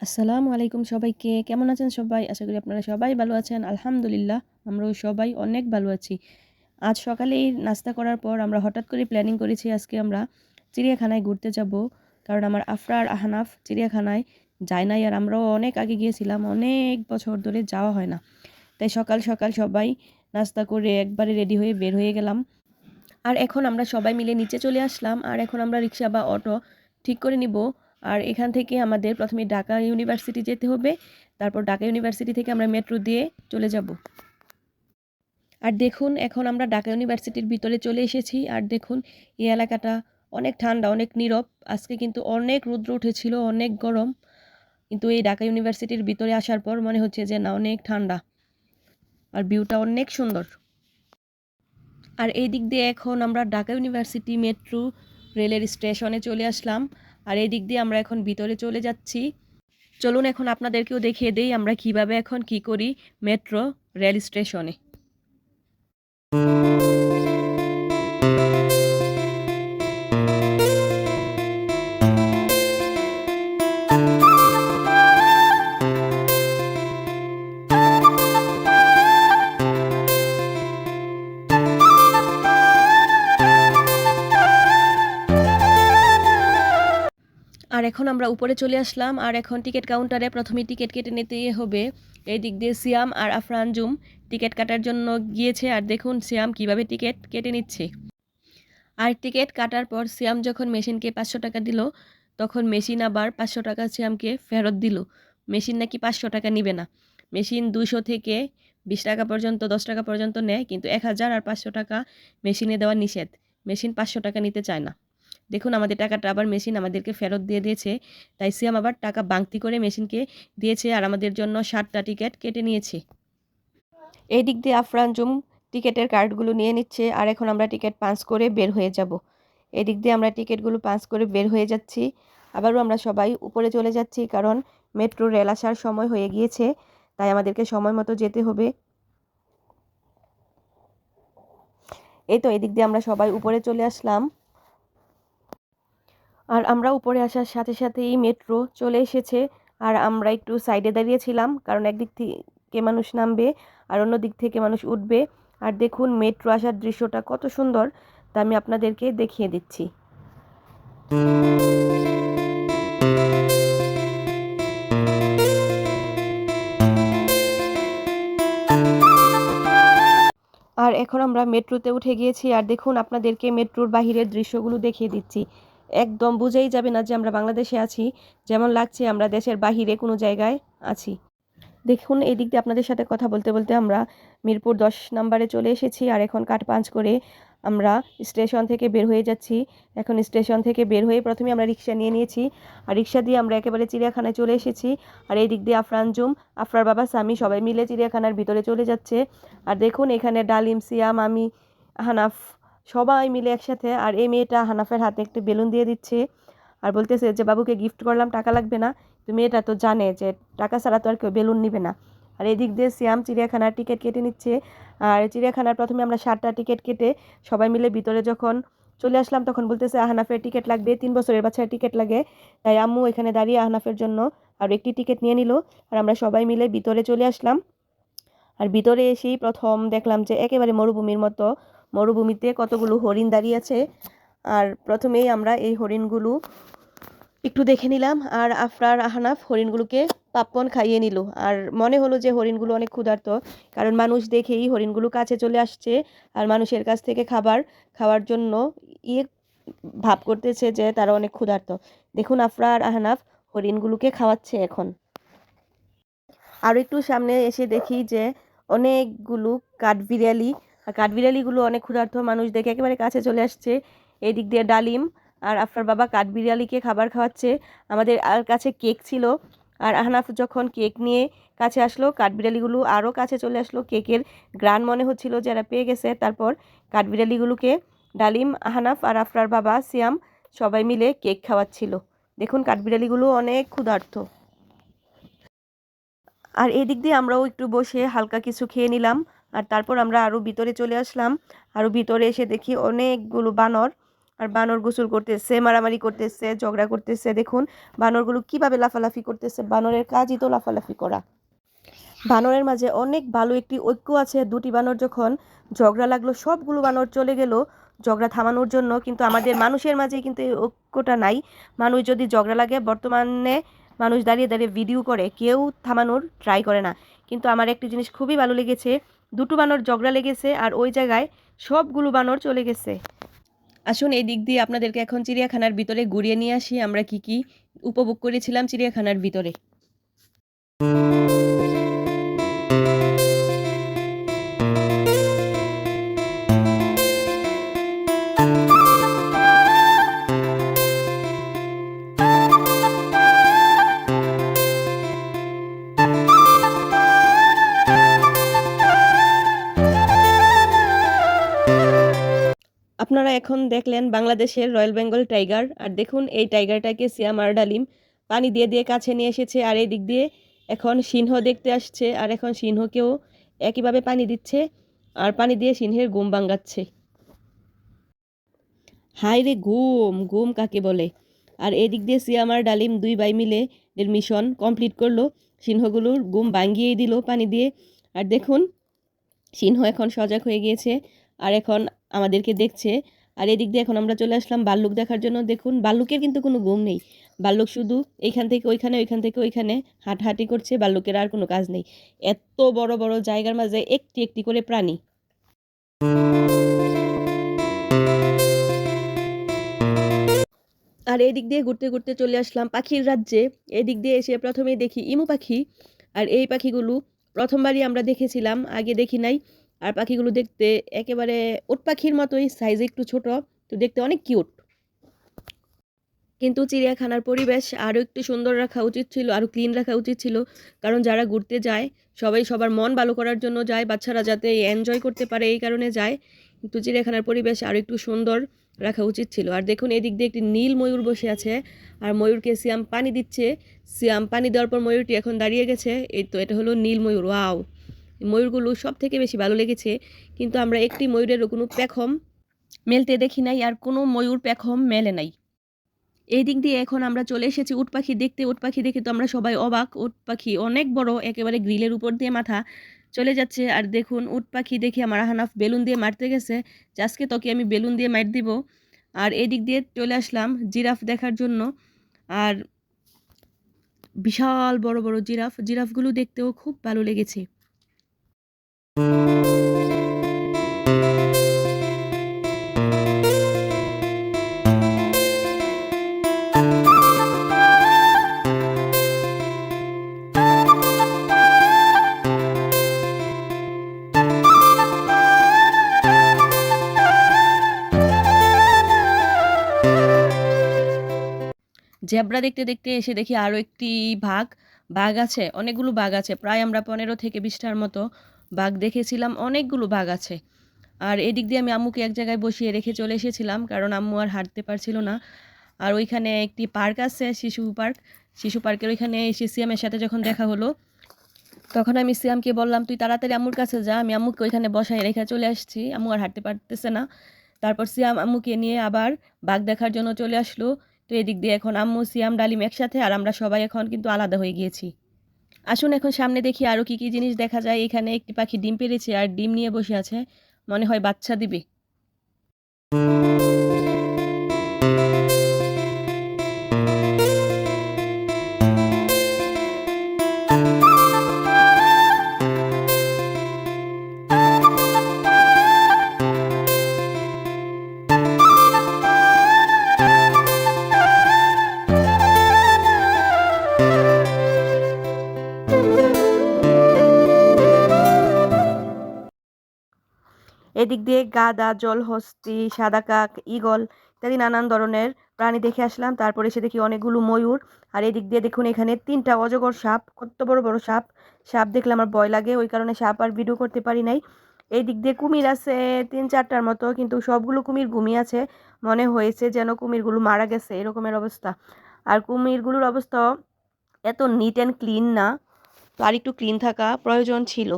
আসসালামু আলাইকুম সবাইকে। কেমন আছেন সবাই? আশা করি আপনারা সবাই ভালো আছেন। আলহামদুলিল্লাহ, আমরাও সবাই অনেক ভালো আছি। আজ সকালেই নাস্তা করার পর আমরা হঠাৎ করে প্ল্যানিং করেছি আজকে আমরা চিড়িয়াখানায় ঘুরতে যাব। কারণ আমার আফরার আহনাফ চিড়িয়াখানায় যায় নাই আর আমরাও অনেক আগে গিয়েছিলাম, অনেক বছর ধরে যাওয়া হয় না। তাই সকাল সকাল সবাই নাস্তা করে একবারে রেডি হয়ে বের হয়ে গেলাম। আর এখন আমরা সবাই মিলে নিচে চলে আসলাম। আর এখন আমরা রিক্সা বা অটো ঠিক করে নিব। আর এখান থেকে আমাদের প্রথমে ঢাকা ইউনিভার্সিটি যেতে হবে। তারপর ঢাকা ইউনিভার্সিটি থেকে আমরা মেট্রো দিয়ে চলে যাব। আর দেখুন, এখন আমরা ঢাকা ইউনিভার্সিটির ভিতরে চলে এসেছি। আর দেখুন, এই এলাকাটা অনেক ঠান্ডা, অনেক নীরব। আজকে কিন্তু অনেক রুদ্র উঠেছিল, অনেক গরম। কিন্তু এই ঢাকা ইউনিভার্সিটির ভিতরে আসার পর মনে হচ্ছে যে না, অনেক ঠান্ডা। আর ভিউটা অনেক সুন্দর। আর এই দিক দিয়ে এখন আমরা ঢাকা ইউনিভার্সিটি মেট্রো রেলের স্টেশনে চলে আসলাম। আর এই দিক দিয়ে আমরা এখন ভিতরে চলে যাচ্ছি। চলুন এখন আপনাদেরকেও দেখিয়ে দেই আমরা কীভাবে এখন কি করি মেট্রো রেল স্টেশনে। এখন আমরা উপরে চলে আসলাম, আর এখন টিকিট কাউন্টারে প্রথমে টিকিট কেটে নিতে হবে। এই দিক দিয়ে সিয়াম আর আফরানজুম টিকিট কাটার জন্য গিয়েছে, আর দেখুন সিয়াম কীভাবে টিকিট কেটে নিচ্ছে। আর টিকিট কাটার পর সিয়াম যখন মেশিনকে পাঁচশো টাকা দিল, তখন মেশিন আবার পাঁচশো টাকা সিয়ামকে ফেরত দিল। মেশিন নাকি পাঁচশো টাকা নিবে না। মেশিন দুশো থেকে বিশ টাকা পর্যন্ত, দশ টাকা পর্যন্ত নেয়, কিন্তু এক হাজার আর পাঁচশো টাকা মেশিনে দেওয়া নিষেধ। মেশিন পাঁচশো টাকা নিতে চায় না। দেখুন আমাদের টাকাটা আবার মেশিন আমাদেরকে ফেরত দিয়ে দিয়েছে, তাই সিয়াম আবার টাকা বাংতি করে মেশিনকে দিয়েছে আর আমাদের জন্য সাতটা টিকিট কেটে নিয়েছে। এই দিক দিয়ে আফরান জুম টিকিটের কার্ডগুলো নিয়ে নিচ্ছে আর এখন আমরা টিকিট পাঁচ করে বের হয়ে যাব। এই দিক দিয়ে আমরা টিকিটগুলো পাঁচ করে বের হয়ে যাচ্ছি। আবারও আমরা সবাই উপরে চলে যাচ্ছি কারণ মেট্রো রেল আসার সময় হয়ে গিয়েছে, তাই আমাদেরকে সময় মতো যেতে হবে। এই তো এদিক দিয়ে আমরা সবাই উপরে চলে আসলাম। আর আমরা উপরে আসার সাথে সাথেই মেট্রো চলে এসেছে। আর আমরা একটু সাইডে দাঁড়িয়েছিলাম কারণ একদিক থেকে মানুষ নামবে আর অন্য দিক থেকে মানুষ উঠবে। আর দেখুন মেট্রো আসার দৃশ্যটা কত সুন্দর, তা আমি আপনাদেরকে দেখিয়ে দিচ্ছি। আর এখন আমরা মেট্রোতে উঠে গিয়েছি। আর দেখুন, আপনাদেরকে মেট্রোর বাহিরের দৃশ্যগুলো দেখিয়ে দিচ্ছি। একদম বুঝেই যাবে না যে আমরা বাংলাদেশে আছি, যেমন লাগছে আমরা দেশের বাহিরে কোনো জায়গায় আছি। দেখুন এই দিক দিয়ে আপনাদের সাথে কথা বলতে বলতে আমরা মিরপুর দশ নম্বরে চলে এসেছি আর এখন কাঠ পাঞ্চ করে আমরা স্টেশন থেকে বের হয়ে যাচ্ছি। এখন স্টেশন থেকে বের হয়ে প্রথমে আমরা রিক্সা নিয়ে নিয়েছি আর রিক্সা দিয়ে আমরা একেবারে চিড়িয়াখানায় চলে এসেছি আর এই দিক দিয়ে আফরানজুম আফরার বাবা, স্বামী সবাই মিলে চিড়িয়াখানার ভিতরে চলে যাচ্ছে। আর দেখুন, এখানে ডালিম, সিয়াম, আমি, হানাফ সবাই মিলে একসাথে, আর এই মেয়েটা হানাফের হাতে একটি বেলুন দিয়ে দিচ্ছে আর বলতেছে যে, বাবুকে গিফট করলাম, টাকা লাগবে না। তো মেয়েটা তো জানে যে, টাকা ছাড়া তো আর কেউ বেলুন নিবে না। আর এদিক দিয়ে সিয়াম চিড়িয়াখানার টিকিট কেটে নিচ্ছে। আর চিড়িয়াখানার প্রথমে আমরা সাতটা টিকিট কেটে সবাই মিলে ভিতরে যখন চলে আসলাম, তখন বলতেছে আহনাফের টিকিট লাগবে, তিন বছরের বাচ্চার টিকিট লাগে। তাই আম্মু এখানে দাঁড়িয়ে আহনাফের জন্য আর একটি টিকিট নিয়ে নিল আর আমরা সবাই মিলে ভিতরে চলে আসলাম। আর ভিতরে এসেই প্রথম দেখলাম যে, একেবারে মরুভূমির মতো মরুভূমিতে কতগুলো হরিণ দাঁড়িয়ে আছে? আর প্রথমেই আমরা এই হরিণগুলো একটু দেখে নিলাম। আর আফরার আহনাফ হরিণগুলোকে পাপ্পন খাইয়ে নিল। আর মনে হলো যে হরিণগুলো অনেক ক্ষুধার্ত, কারণ মানুষ দেখেই হরিণগুলো কাছে চলে আসছে আর মানুষের কাছ থেকে খাবার খাওয়ার জন্য ইয়ে ভাব করতেছে যে তারা অনেক ক্ষুধার্ত। দেখুন আফরার আহনাফ হরিণগুলোকে খাওয়াচ্ছে এখন। আর একটু সামনে এসে দেখি যে অনেকগুলো কাঠবিড়ালি আর কাঠবিড়ালিগুলো অনেক ক্ষুধার্ত মানুষ দেখে একেবারে কাছে চলে আসছে। এই দিক দিয়ে ডালিম আর আফরার বাবা কাঠবিড়ালিকে খাবার খাওয়াচ্ছে। আমাদের আর কাছে কেক ছিল। আর আহনাফ যখন কেক নিয়ে কাছে আসলো, কাঠবিড়ালিগুলো আরও কাছে চলে আসলো। কেকের গ্রান মনে হচ্ছিল যারা পেয়ে গেছে। তারপর কাঠবিড়ালিগুলোকে ডালিম, আহনাফ আর আফরার বাবা সিয়াম সবাই মিলে কেক খাওয়াচ্ছিল। দেখুন কাঠবিড়ালিগুলো অনেক ক্ষুধার্ত। আর এদিক দিয়ে আমরাও একটু বসে হালকা কিছু খেয়ে নিলাম। আর তারপর আমরা আরও ভিতরে চলে আসলাম। আরও ভিতরে এসে দেখি অনেকগুলো বানর। আর বানর গোসল করতেছে, মারামারি করতেছে, ঝগড়া করতেছে। দেখুন, বানরগুলো কীভাবে লাফালাফি করতেছে। বানরের কাজই তো লাফালাফি করা। বানরের মাঝে অনেক ভালো একটি ঐক্য আছে। দুটি বানর যখন ঝগড়া লাগল, সবগুলো বানর চলে গেল ঝগড়া থামানোর জন্য। কিন্তু আমাদের মানুষের মাঝে কিন্তু এই ঐক্যটা নাই। মানুষ যদি ঝগড়া লাগে, বর্তমানে মানুষ দাঁড়িয়ে দাঁড়িয়ে ভিডিও করে। কেউ থামানোর ট্রাই করে না। কিন্তু আমার একটি জিনিস খুবই ভালো লেগেছে। দুটো বানর ঝগড়া লেগেছে আর ওই জায়গায় সবগুলো বানর চলে গেছে। আসুন এই দিক দিয়ে আপনাদেরকে এখন চিড়িয়াখানার ভিতরে ঘুরিয়ে নিয়ে আসি। আমরা কি কি উপভোগ করেছিলাম চিড়িয়াখানার ভিতরে? আপনারা এখন দেখলেন বাংলাদেশের রয়্যাল বেঙ্গল টাইগার। আর দেখুন, এই টাইগারটাকে সিয়াম আর ডালিম পানি দিয়ে দিয়ে কাছে নিয়ে এসেছে। আর এই দিক দিয়ে এখন সিংহ দেখতে আসছে। আর এখন সিংহকেও একইভাবে পানি দিচ্ছে। আর পানি দিয়ে সিংহের ঘুম ভাঙ্গাচ্ছে হাই রে ঘুম ঘুম কাকে বলে? আর এদিক দিয়ে সিয়াম ডালিম দুই ভাই মিলে এর মিশন কমপ্লিট করল। সিংহগুলোর ঘুম ভাঙ্গিয়ে দিল পানি দিয়ে। আর দেখুন, সিংহ এখন সজাগ হয়ে গিয়েছে। আর এখন আমাদেরকে দেখছে আর এদিক দিয়ে এখন আমরা চলে আসলাম বাল্লুক দেখার জন্য। দেখুন, বাল্লুকের কিন্তু কোনো ঘুম নেই। বাল্লুক শুধু এইখান থেকে ওইখানে, ওইখান থেকে ওইখানে হাঁটাহাঁটি করছে। বাল্লুকের আর কোনো কাজ নেই। এত বড় বড় জায়গার মাঝে একটি একটি করে প্রাণী। আর এদিক দিয়ে ঘুরতে ঘুরতে চলে আসলাম পাখির রাজ্যে। এদিক দিয়ে এসে প্রথমেই দেখি ইমু পাখি। আর এই পাখিগুলো প্রথমবারই আমরা দেখেছিলাম, আগে দেখি নাই। আর পাখিগুলো দেখতে একেবারে ওট পাখির মতোই সাইজে একটু ছোট, তো দেখতে অনেক কিউট কিন্তু চিড়িয়াখানার পরিবেশ আরও একটু সুন্দর রাখা উচিত ছিল, আরও ক্লিন রাখা উচিত ছিল। কারণ যারা ঘুরতে যায়, সবাই সবার মন ভালো করার জন্য যায়, বাচ্চারা যাতে এনজয় করতে পারে এই কারণে যায়। কিন্তু চিড়িয়াখানার পরিবেশ আরও একটু সুন্দর রাখা উচিত ছিল। আর দেখুন, এদিক দিয়ে একটি নীল ময়ূর বসে আছে, আর ময়ূরকে সিয়াম পানি দিচ্ছে। সিয়াম পানি দেওয়ার পর ময়ূরটি এখন দাঁড়িয়ে গেছে। এই তো, এটা হলো নীল ময়ূর ওয়াও ময়ূরগুলো সব থেকে বেশি ভালো লেগেছে। কিন্তু আমরা একটি ময়ূরেরও কোনো পেখম মেলতে দেখি নাই আর কোনো ময়ূর পেখম মেলে নাই। এই দিক দিয়ে এখন আমরা চলে এসেছি উট পাখি দেখতে। উট পাখি দেখে তো আমরা সবাই অবাক। উট পাখি অনেক বড়, একেবারে গ্রিলের উপর দিয়ে মাথা চলে যাচ্ছে। আর দেখুন, উট পাখি দেখে আমার হানাফ বেলুন দিয়ে মারতে গেছে। আজকে তোকে আমি বেলুন দিয়ে মার দিব। আর এই দিক দিয়ে চলে আসলাম জিরাফ দেখার জন্য। আর বিশাল বড় বড় জিরাফ। জিরাফগুলো দেখতেও খুব ভালো লেগেছে। জেব্রা দেখতে দেখতে এসে দেখি আরও একটি বাঘ। বাঘ আছে, অনেকগুলো বাঘ আছে, প্রায় আমরা পনেরো থেকে বিশটার মতো। বাঘ দেখেছিলাম, অনেকগুলো বাঘ আছে। আর এদিক দিয়ে আমি আম্মুকে এক জায়গায় বসিয়ে রেখে চলে এসেছিলাম, কারণ আম্মু আর হাঁটতে পারছিল না। আর ওইখানে একটি পার্ক আছে, শিশু পার্ক। শিশু পার্কের ওইখানে এসে সিয়ামের সাথে যখন দেখা হলো, তখন আমি সিয়ামকে বললাম, তুই তাড়াতাড়ি আম্মুর কাছে যা, আমি আম্মুকে ওইখানে বসায় রেখে চলে আসছি। আম্মু আর হাঁটতে পারতেছে না। তারপর সিয়াম আম্মুকে নিয়ে আবার বাঘ দেখার জন্য চলে আসলো। তো এদিক দিয়ে এখন আম্মু, সিয়াম, ডালিম একসাথে, আর আমরা সবাই এখন কিন্তু আলাদা হয়ে গিয়েছি। আসুন এখন সামনে দেখি আরও কি কি জিনিস দেখা যায়। এখানে একটি পাখি ডিম পেরেছে আর ডিম নিয়ে বসে আছে। মনে হয় বাচ্চা দিবে। এদিক দিয়ে গাদা, জলহস্তি, সাদা কাক, ঈগল ইত্যাদি নানান ধরনের প্রাণী দেখে আসলাম। তারপরে এসে দেখি অনেকগুলো ময়ূর। আর এদিক দিয়ে দেখুন এখানে তিনটা অজগর সাপ, কত বড় বড় সাপ। সাপ দেখলে আমার ভয় লাগে, ওই কারণে সাপ আর ভিডিও করতে পারি নাই। এই দিক দিয়ে কুমির আছে, তিন চারটার মতো, কিন্তু সবগুলো কুমির ঘুমিয়ে আছে। মনে হয়েছে যেন কুমিরগুলো মারা গেছে, এরকমের অবস্থা। আর কুমিরগুলোর অবস্থা এত নিট অ্যান্ড ক্লিন না। আর একটু ক্লিন থাকা প্রয়োজন ছিল।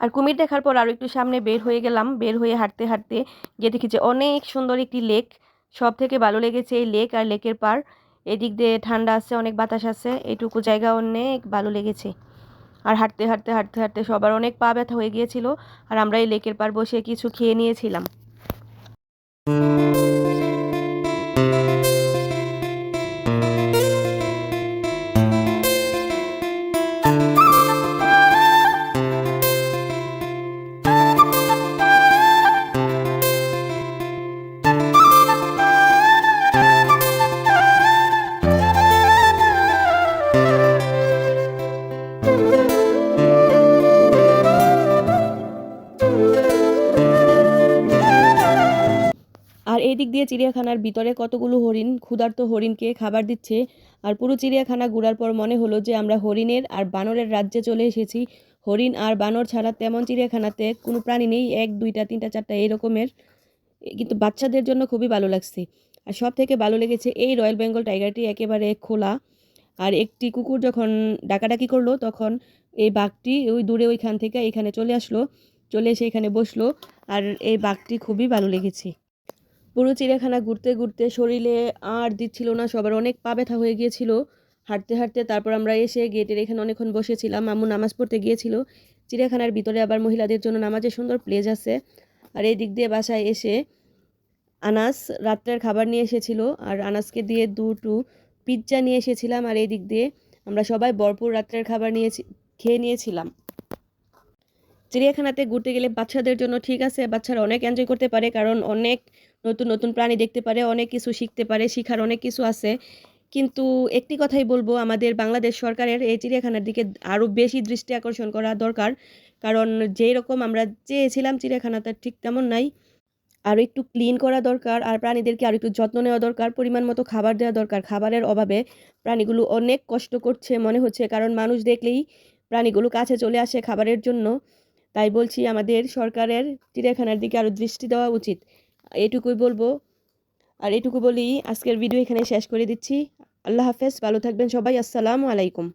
আর কুমির দেখার পর আরও একটু সামনে বের হয়ে গেলাম। বের হয়ে হাঁটতে হাঁটতে গিয়ে দেখি যে অনেক সুন্দর একটি লেক। সব থেকে ভালো লেগেছে এই লেক আর লেকের পার। এদিক দিয়ে ঠান্ডা আছে, অনেক বাতাস আছে। এইটুকু জায়গা অনেক ভালো লেগেছে। আর হাঁটতে হাঁটতে হাঁটতে হাঁটতে সবার অনেক পা ব্যথা হয়ে গিয়েছিল। আর আমরা এই লেকের পার বসে কিছু খেয়ে নিয়েছিলাম। চিড়িয়াখানার ভিতরে কতগুলো হরিণ, ক্ষুধার্ত হরিণকে খাবার দিচ্ছে আর পুরো চিড়িয়াখানা ঘোরার পর মনে হলো যে আমরা হরিণের আর বানরের রাজ্যে চলে এসেছি। হরিণ আর বানর ছাড়া তেমন চিড়িয়াখানাতে কোনো প্রাণী নেই, এক, দুইটা, তিনটা, চারটা এই রকমের কিন্তু বাচ্চাদের জন্য খুবই ভালো লাগছে। আর সব থেকে ভালো লেগেছে এই রয়্যাল বেঙ্গল টাইগারটি একেবারে খোলা। আর একটি কুকুর যখন ডাকাডাকি করল, তখন এই বাঘটি ওই দূরে ওইখান থেকে এখানে চলে আসলো, চলে এসে এখানে বসল। আর এই বাঘটি খুবই ভালো লেগেছে। পুরো চিড়িয়াখানা ঘুরতে ঘুরতে শরীরে আর দিচ্ছিল না, সবার অনেক পা ব্যথা হয়ে গিয়েছিল। হাঁটতে হাঁটতে তারপর আমরা এসে গেটের এখানে অনেকক্ষণ বসেছিলাম আম্মু নামাজ পড়তে গিয়েছিল। চিড়িয়াখানার ভিতরে আবার মহিলাদের জন্য নামাজের সুন্দর প্লেস আছে। আর এই দিক দিয়ে বাসায় এসে আনাস রাত্রের খাবার নিয়ে এসেছিল আর আনাসকে দিয়ে দুটো পিৎজা নিয়ে এসেছিলাম। আর এই দিক দিয়ে আমরা সবাই ভরপুর রাত্রের খাবার নিয়েছি, খেয়ে নিয়েছিলাম। চিড়িয়াখানাতে ঘুরতে গেলে বাচ্চাদের জন্য ঠিক আছে, বাচ্চারা অনেক এনজয় করতে পারে, কারণ অনেক নতুন নতুন প্রাণী দেখতে পারে, অনেক কিছু শিখতে পারে, শিখার অনেক কিছু আছে। কিন্তু একটি কথাই বলব, আমাদের বাংলাদেশ সরকারের এই চিড়িয়াখানার দিকে আরও বেশি দৃষ্টি আকর্ষণ করা দরকার। কারণ যেই রকম আমরা চেয়েছিলাম চিড়িয়াখানাটা ঠিক তেমন নাই। আরও একটু ক্লিন করা দরকার, আর প্রাণীদেরকে আরও একটু যত্ন নেওয়া দরকার, পরিমাণ মতো খাবার দেওয়া দরকার। খাবারের অভাবে প্রাণীগুলো অনেক কষ্ট করছে মনে হচ্ছে, কারণ মানুষ দেখলেই প্রাণীগুলো কাছে চলে আসে খাবারের জন্য। তাই বলছি আমাদের সরকারের চিড়িয়াখানার দিকে আরও দৃষ্টি দেওয়া উচিত। এটুকুই বলব। আর এটুকু বলি আজকের ভিডিও এখানে শেষ করে দিচ্ছি। আল্লাহ হাফেজ, ভালো থাকবেন সবাই। আসসালামু আলাইকুম।